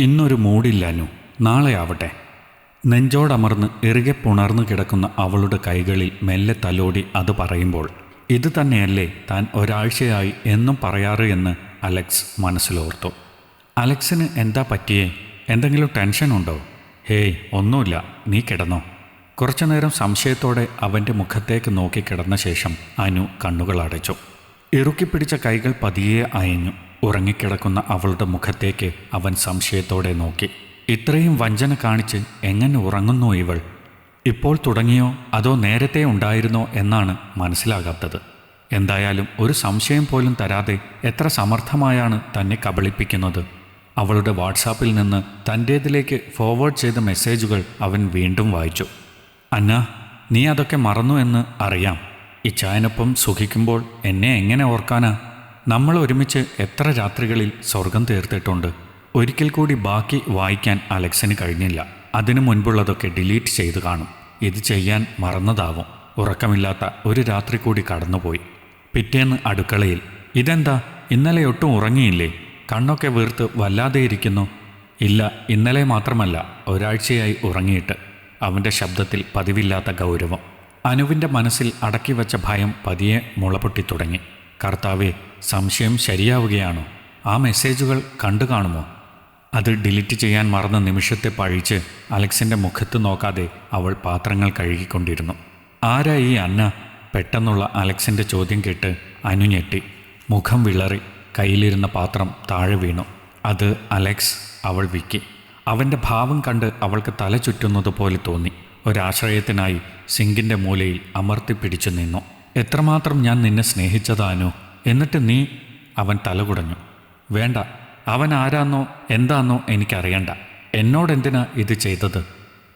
ഇന്നൊരു മൂടില്ലാനു നാളെ ആവട്ടെ. നെഞ്ചോടമർന്ന് ഇറുകെ പുണർന്നു കിടക്കുന്ന അവളുടെ കൈകളിൽ മെല്ലെ തലോടി അത് പറയുമ്പോൾ ഇത് തന്നെയല്ലേ താൻ ഒരാഴ്ചയായി എന്നും പറയാറ് എന്ന് അലക്സ് മനസ്സിലോർത്തു. അലക്സിന് എന്താ പറ്റിയേ? എന്തെങ്കിലും ടെൻഷൻ ഉണ്ടോ? ഹേയ് ഒന്നുമില്ല. നീ കിടന്നോ കുറച്ചു നേരം സംശയത്തോടെ അവന്റെ മുഖത്തേക്ക് നോക്കി കിടന്ന ശേഷം അനു കണ്ണുകൾ അടച്ചു. ഇറുക്കിപ്പിടിച്ച കൈകൾ പതിയെ അയഞ്ഞു. ഉറങ്ങിക്കിടക്കുന്ന അവളുടെ മുഖത്തേക്ക് അവൻ സംശയത്തോടെ നോക്കി. ഇത്രയും വഞ്ചന കാണിച്ച് എങ്ങനെ ഉറങ്ങുന്നു ഇവൾ? ഇപ്പോൾ തുടങ്ങിയോ? അതോ നേരത്തെ ഉണ്ടായിരുന്നോ എന്നാണ് മനസ്സിലാകാത്തത്. എന്തായാലും ഒരു സംശയം പോലും തരാതെ എത്ര സമർത്ഥമായാണ് തന്നെ കബളിപ്പിക്കുന്നത്. അവളുടെ വാട്സാപ്പിൽ നിന്ന് തന്റേതിലേക്ക് ഫോർവേഡ് ചെയ്ത മെസ്സേജുകൾ അവൻ വീണ്ടും വായിച്ചു. അന്ന നീ അതൊക്കെ മറന്നു എന്ന് അറിയാം. ഇച്ചായനൊപ്പം സുഖിക്കുമ്പോൾ എന്നെ എങ്ങനെ ഓർക്കാനാ? നമ്മൾ ഒരുമിച്ച് എത്ര രാത്രികളിൽ സ്വർഗം തീർത്തിട്ടുണ്ട്? ഒരിക്കൽ കൂടി ബാക്കി വായിക്കാൻ അലക്സിന് കഴിഞ്ഞില്ല. അതിനു മുൻപുള്ളതൊക്കെ ഡിലീറ്റ് ചെയ്ത് കാണും. ഇത് ചെയ്യാൻ മറന്നതാവും. ഉറക്കമില്ലാത്ത ഒരു രാത്രി കൂടി കടന്നുപോയി. പിറ്റേന്ന് അടുക്കളയിൽ ഇതെന്താ? ഇന്നലെ ഒട്ടും ഉറങ്ങിയില്ലേ? കണ്ണൊക്കെ വീർത്ത് വല്ലാതെ ഇരിക്കുന്നു. ഇല്ല ഇന്നലെ മാത്രമല്ല. ഒരാഴ്ചയായി ഉറങ്ങിയിട്ട്. അവന്റെ ശബ്ദത്തിൽ പതിവില്ലാത്ത ഗൗരവം. അനുവിന്റെ മനസ്സിൽ അടക്കി വച്ച ഭയം പതിയെ മുളപൊട്ടി തുടങ്ങി കർത്താവെ സംശയം ശരിയാവുകയാണോ? ആ മെസ്സേജുകൾ കണ്ടു കാണുമോ? അത് ഡിലീറ്റ് ചെയ്യാൻ മറന്ന നിമിഷത്തെ പഴിച്ച് അലക്സിന്റെ മുഖത്ത് നോക്കാതെ അവൾ പാത്രങ്ങൾ കഴുകിക്കൊണ്ടിരുന്നു. ആരാ ഈ അന്ന? പെട്ടെന്നുള്ള അലക്സിന്റെ ചോദ്യം കേട്ട് അനുഞെട്ടി മുഖം വിളറി കയ്യിലിരുന്ന പാത്രം താഴെ വീണു. അത് അലക്സ് അവൾ വിക്കി. അവന്റെ ഭാവം കണ്ട് അവൾക്ക് തല ചുറ്റുന്നത് പോലെ തോന്നി. ഒരാശ്രയത്തിനായി സിങ്കിന്റെ മൂലയിൽ അമർത്തി പിടിച്ചു നിന്നു. എത്രമാത്രം ഞാൻ നിന്നെ സ്നേഹിച്ചതാനോ എന്നിട്ട് നീ അവൻ തലകുടഞ്ഞു. വേണ്ട അവൻ ആരാന്നോ എന്താന്നോ എനിക്കറിയണ്ട. എന്നോടെന്തിനാ ഇത് ചെയ്തത്?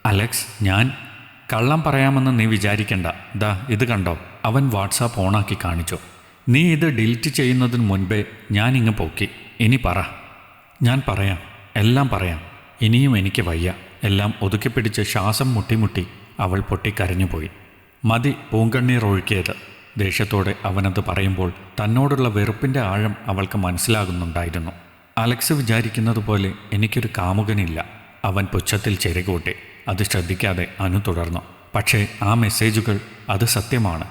അലക്സ് ഞാൻ കള്ളം പറയാമെന്ന് നീ വിചാരിക്കണ്ട. ദാ ഇത് കണ്ടോ? അവൻ വാട്സാപ്പ് ഓണാക്കി കാണിച്ചു. നീ ഇത് ഡിലീറ്റ് ചെയ്യുന്നതിന് മുൻപേ ഞാൻ ഇങ്ങ് പൊക്കി. ഇനി പറ. ഞാൻ പറയാം. എല്ലാം പറയാം. ഇനിയും എനിക്ക് വയ്യ. എല്ലാം ഒതുക്കിപ്പിടിച്ച് ശ്വാസം മുട്ടിമുട്ടി അവൾ പൊട്ടിക്കരഞ്ഞുപോയി. മതി പൂങ്കണ്ണീർ ഒഴുക്കിയത്. ദേഷ്യത്തോടെ അവനത് പറയുമ്പോൾ തന്നോടുള്ള വെറുപ്പിന്റെ ആഴം അവൾക്ക് മനസ്സിലാകുന്നുണ്ടായിരുന്നു. അലക്സ് വിചാരിക്കുന്നത് പോലെ എനിക്കൊരു കാമുകനില്ല. അവൻ പുച്ഛത്തിൽ ചെരുകൂട്ടി. അത് ശ്രദ്ധിക്കാതെ അനു തുടർന്നു. പക്ഷേ ആ മെസ്സേജുകൾ അത് സത്യമാണ്.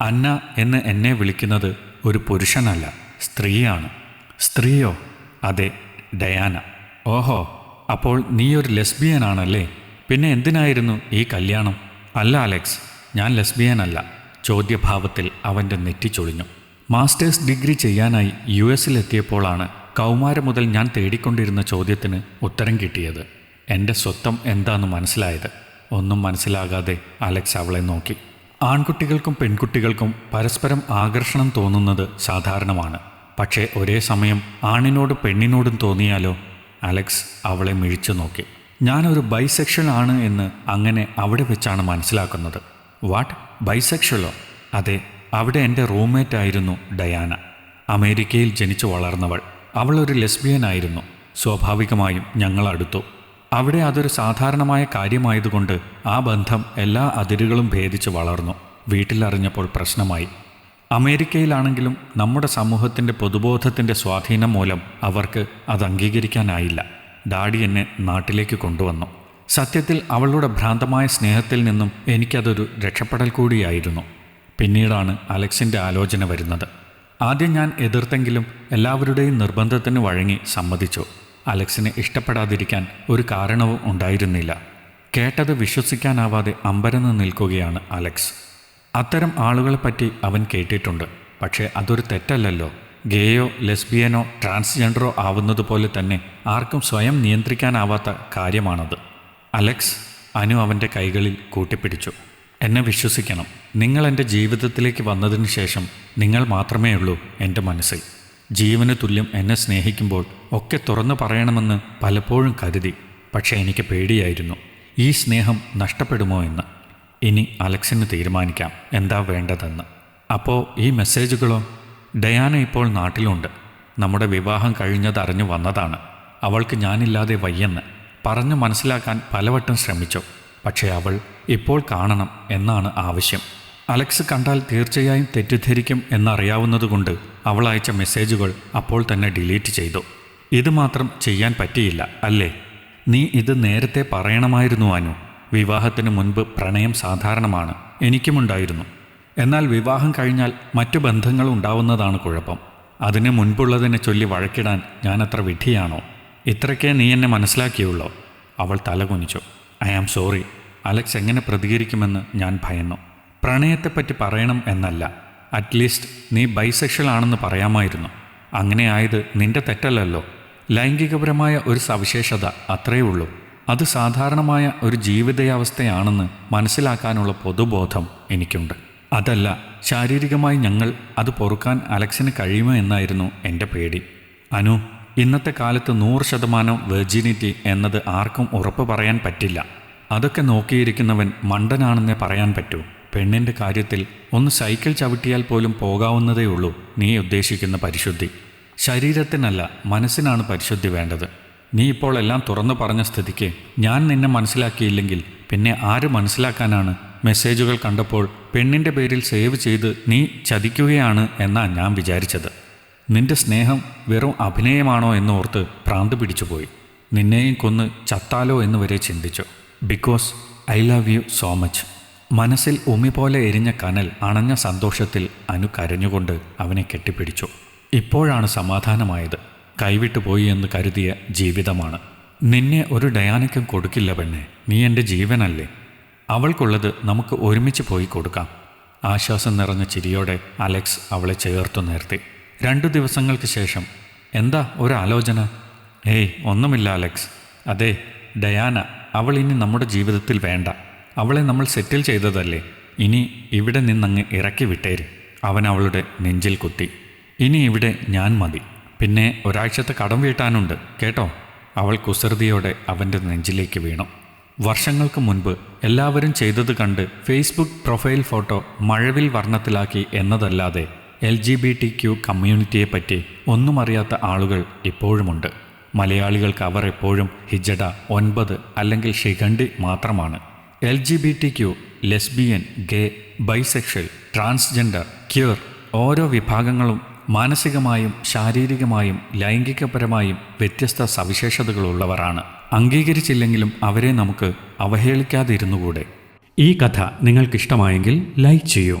അന്ന എന്ന് എന്നെ വിളിക്കുന്നത് ഒരു പുരുഷനല്ല സ്ത്രീയാണ്. സ്ത്രീയോ? അതെ ഡയാന. ഓഹോ അപ്പോൾ നീ ഒരു ലെസ്ബിയനാണല്ലേ? പിന്നെ എന്തിനായിരുന്നു ഈ കല്യാണം? അല്ല അലക്സ് ഞാൻ ലെസ്ബിയനല്ല. ചോദ്യഭാവത്തിൽ അവന്റെ നെറ്റി ചൊളിഞ്ഞു. മാസ്റ്റേഴ്സ് ഡിഗ്രി ചെയ്യാനായി യു എസിലെത്തിയപ്പോഴാണ് കൗമാരം മുതൽ ഞാൻ തേടിക്കൊണ്ടിരുന്ന ചോദ്യത്തിന് ഉത്തരം കിട്ടിയത്. എന്റെ സ്വത്വം എന്താണെന്ന് മനസ്സിലായത്. ഒന്നും മനസ്സിലാകാതെ അലക്സ് അവളെ നോക്കി. ആൺകുട്ടികൾക്കും പെൺകുട്ടികൾക്കും പരസ്പരം ആകർഷണം തോന്നുന്നത് സാധാരണമാണ്. പക്ഷേ ഒരേ സമയം ആണിനോടും പെണ്ണിനോടും തോന്നിയാലോ? അലക്സ് അവളെ മിഴിച്ചു നോക്കി. ഞാനൊരു ബൈസെക്ഷൻ ആണ് എന്ന് അങ്ങനെ അവിടെ വെച്ചാണ് മനസ്സിലാക്കുന്നത്. വാട്ട്? ബൈസെക്ഷലോ അതെ അവിടെ എന്റെ റൂംമേറ്റ് ആയിരുന്നു ഡയാന. അമേരിക്കയിൽ ജനിച്ചു വളർന്നവൾ. അവൾ ഒരു ലെസ്ബിയൻ ആയിരുന്നു സ്വാഭാവികമായും ഞങ്ങൾ അടുത്തു. അവിടെ അതൊരു സാധാരണമായ കാര്യമായതുകൊണ്ട് ആ ബന്ധം എല്ലാ അതിരുകളും ഭേദിച്ച് വളർന്നു. വീട്ടിലറിഞ്ഞപ്പോൾ പ്രശ്നമായി. അമേരിക്കയിലാണെങ്കിലും നമ്മുടെ സമൂഹത്തിന്റെ പൊതുബോധത്തിന്റെ സ്വാധീനം മൂലം അവർക്ക് അത് അംഗീകരിക്കാനായില്ല. ഡാഡി എന്നെ നാട്ടിലേക്ക് കൊണ്ടുവന്നു. സത്യത്തിൽ അവളുടെ ഭ്രാന്തമായ സ്നേഹത്തിൽ നിന്നും എനിക്കതൊരു രക്ഷപ്പെടൽ കൂടിയായിരുന്നു. പിന്നീടാണ് അലക്സിന്റെ ആലോചന വരുന്നത്. ആദ്യം ഞാൻ എതിർത്തെങ്കിലും എല്ലാവരുടെയും നിർബന്ധത്തിന് വഴങ്ങി സമ്മതിച്ചു. അലക്സിനെ ഇഷ്ടപ്പെടാതിരിക്കാൻ ഒരു കാരണവും ഉണ്ടായിരുന്നില്ല. കേട്ടത് വിശ്വസിക്കാനാവാതെ അമ്പരന്ന് നിൽക്കുകയാണ് അലക്സ്. അത്തരം ആളുകളെപ്പറ്റി അവൻ കേട്ടിട്ടുണ്ട്. പക്ഷേ അതൊരു തെറ്റല്ലല്ലോ. ഗേയോ ലെസ്ബിയനോ ട്രാൻസ്ജെൻഡറോ ആവുന്നത് പോലെ തന്നെ ആർക്കും സ്വയം നിയന്ത്രിക്കാനാവാത്ത കാര്യമാണത്. അലക്സ് അനു അവന്റെ കൈകളിൽ കൂട്ടിപ്പിടിച്ചു. എന്നെ വിശ്വസിക്കണം. നിങ്ങൾ എന്റെ ജീവിതത്തിലേക്ക് വന്നതിന് ശേഷം നിങ്ങൾ മാത്രമേ ഉള്ളൂ എന്റെ മനസ്സിൽ ജീവന് തുല്യം എന്നെ സ്നേഹിക്കുമ്പോൾ ഒക്കെ തുറന്നു പറയണമെന്ന് പലപ്പോഴും കരുതി. പക്ഷേ എനിക്ക് പേടിയായിരുന്നു. ഈ സ്നേഹം നഷ്ടപ്പെടുമോ എന്ന്. ഇനി അലക്സിന് തീരുമാനിക്കാം. എന്താ വേണ്ടതെന്ന്. അപ്പോൾ ഈ മെസ്സേജുകളോ? ഡയാന ഇപ്പോൾ നാട്ടിലുണ്ട്. നമ്മുടെ വിവാഹം കഴിഞ്ഞതറിഞ്ഞു വന്നതാണ്. അവൾക്ക് ഞാനില്ലാതെ വയ്യെന്ന്. പറഞ്ഞു മനസ്സിലാക്കാൻ പലവട്ടം ശ്രമിച്ചു. പക്ഷേ അവൾ ഇപ്പോൾ കാണണം എന്നാണ് ആവശ്യം. അലക്സ് കണ്ടാൽ തീർച്ചയായും തെറ്റിദ്ധരിക്കും എന്നറിയാവുന്നതുകൊണ്ട് അവൾ അയച്ച മെസ്സേജുകൾ അപ്പോൾ തന്നെ ഡിലീറ്റ് ചെയ്തു. ഇത് മാത്രം ചെയ്യാൻ പറ്റിയില്ല അല്ലേ? നീ ഇത് നേരത്തെ പറയണമായിരുന്നു അനു. വിവാഹത്തിന് മുൻപ് പ്രണയം സാധാരണമാണ്. എനിക്കുമുണ്ടായിരുന്നു. എന്നാൽ വിവാഹം കഴിഞ്ഞാൽ മറ്റു ബന്ധങ്ങൾ ഉണ്ടാവുന്നതാണ് കുഴപ്പം. അതിന് മുൻപുള്ളതിനെ ചൊല്ലി വഴക്കിടാൻ ഞാനത്ര വിഡ്ഢിയാണോ ഇത്രയ്ക്കേ നീ എന്നെ മനസ്സിലാക്കിയുള്ളോ? അവൾ തലകുനിച്ചു ഐ ആം സോറി. അലക്സ് എങ്ങനെ പ്രതികരിക്കുമെന്ന് ഞാൻ ഭയന്നു. പ്രണയത്തെപ്പറ്റി പറയണം എന്നല്ല. അറ്റ്ലീസ്റ്റ് നീ ബൈസെക്ഷൽ ആണെന്ന് പറയാമായിരുന്നു. അങ്ങനെ ആയത് നിന്റെ തെറ്റല്ലല്ലോ. ലൈംഗികപരമായ ഒരു സവിശേഷത അത്രയേ ഉള്ളൂ. അത് സാധാരണമായ ഒരു ജീവിതാവസ്ഥയാണെന്ന് മനസ്സിലാക്കാനുള്ള പൊതുബോധം എനിക്കുണ്ട്. അതല്ല ശാരീരികമായി ഞങ്ങൾ അത് പൊറുക്കാൻ അലക്സിന് കഴിയുമോ എന്നായിരുന്നു എന്റെ പേടി. അനു ഇന്നത്തെ കാലത്ത് നൂറ് ശതമാനം വെർജിനിറ്റി എന്നത് ആർക്കും ഉറപ്പ് പറയാൻ പറ്റില്ല. അതൊക്കെ നോക്കിയിരിക്കുന്നവൻ മണ്ടനാണെന്നേ പറയാൻ പറ്റൂ. പെണ്ണിന്റെ കാര്യത്തിൽ ഒന്ന് സൈക്കിൾ ചവിട്ടിയാൽ പോലും പോകാവുന്നതേ ഉള്ളൂ നീ ഉദ്ദേശിക്കുന്ന പരിശുദ്ധി. ശരീരത്തിനല്ല മനസ്സിനാണ് പരിശുദ്ധി വേണ്ടത്. നീ ഇപ്പോൾ എല്ലാം തുറന്നു പറഞ്ഞ സ്ഥിതിക്ക് ഞാൻ നിന്നെ മനസ്സിലാക്കിയില്ലെങ്കിൽ പിന്നെ ആര് മനസ്സിലാക്കാനാണ്? മെസ്സേജുകൾ കണ്ടപ്പോൾ പെണ്ണിന്റെ പേരിൽ സേവ് ചെയ്ത് നീ ചതിക്കുകയാണ് എന്നാണ് ഞാൻ വിചാരിച്ചത്. നിന്റെ സ്നേഹം വെറും അഭിനയമാണോ എന്നോർത്ത് ഭ്രാന്ത് പിടിച്ചുപോയി. നിന്നെയും കൊന്ന് ചത്താലോ എന്ന് വരെ ചിന്തിച്ചു. Because I love you so much മനസ്സിൽ ഉമി പോലെ എരിഞ്ഞ കനൽ അണഞ്ഞ സന്തോഷത്തിൽ അനു കരഞ്ഞുകൊണ്ട് അവനെ കെട്ടിപ്പിടിച്ചു. ഇപ്പോഴാണ് സമാധാനമായത്. കൈവിട്ടു പോയി എന്ന് കരുതിയ ജീവിതമാണ്. നിന്നെ ഒരു ഡയാനയ്ക്കും കൊടുക്കില്ല പെണ്ണെ. നീ എന്റെ ജീവനല്ലേ. അവൾക്കുള്ളത് നമുക്ക് ഒരുമിച്ച് പോയി കൊടുക്കാം. ആശ്വാസം നിറഞ്ഞ ചിരിയോടെ അലക്സ് അവളെ ചേർത്തു നിർത്തി. രണ്ടു ദിവസങ്ങൾക്ക് ശേഷം. എന്താ ഒരാലോചന? ഏയ് ഒന്നുമില്ല അലക്സ്. അതെ ഡയാന അവൾ ഇനി നമ്മുടെ ജീവിതത്തിൽ വേണ്ട. അവളെ നമ്മൾ സെറ്റിൽ ചെയ്തതല്ലേ? ഇനി ഇവിടെ നിന്നങ്ങ് ഇറക്കി വിട്ടേര്. അവൻ അവളുടെ നെഞ്ചിൽ കുത്തി. ഇനി ഇവിടെ ഞാൻ മതി. പിന്നെ ഒരാഴ്ചത്തെ കടം വീട്ടാനുണ്ട് കേട്ടോ? അവൾ കുസൃതിയോടെ അവന്റെ നെഞ്ചിലേക്ക് വീണു. വർഷങ്ങൾക്ക് മുൻപ് എല്ലാവരും ചെയ്തത് കണ്ട് ഫേസ്ബുക്ക് പ്രൊഫൈൽ ഫോട്ടോ മഴവിൽ വർണത്തിലാക്കി എന്നതല്ലാതെ L G B T Q കമ്മ്യൂണിറ്റിയെപ്പറ്റി ഒന്നും അറിയാത്ത ആളുകൾ ഇപ്പോഴുമുണ്ട്. മലയാളികൾക്ക് അവർ എപ്പോഴും ഹിജഡ ഒൻപത് അല്ലെങ്കിൽ ഷിഖണ്ഡി മാത്രമാണ്. L G B T Q lesbian gay bisexual transgender queer ഓരോ വിഭാഗങ്ങളും മാനസികമായും ശാരീരികമായും ലൈംഗികപരമായും വ്യത്യസ്ത സവിശേഷതകളുള്ളവരാണ്. അംഗീകരിച്ചില്ലെങ്കിലും അവരെ നമുക്ക് അവഹേളിക്കാതിരുന്നുകൂടെ? ഈ കഥ നിങ്ങൾക്കിഷ്ടമായെങ്കിൽ ലൈക്ക് ചെയ്യൂ.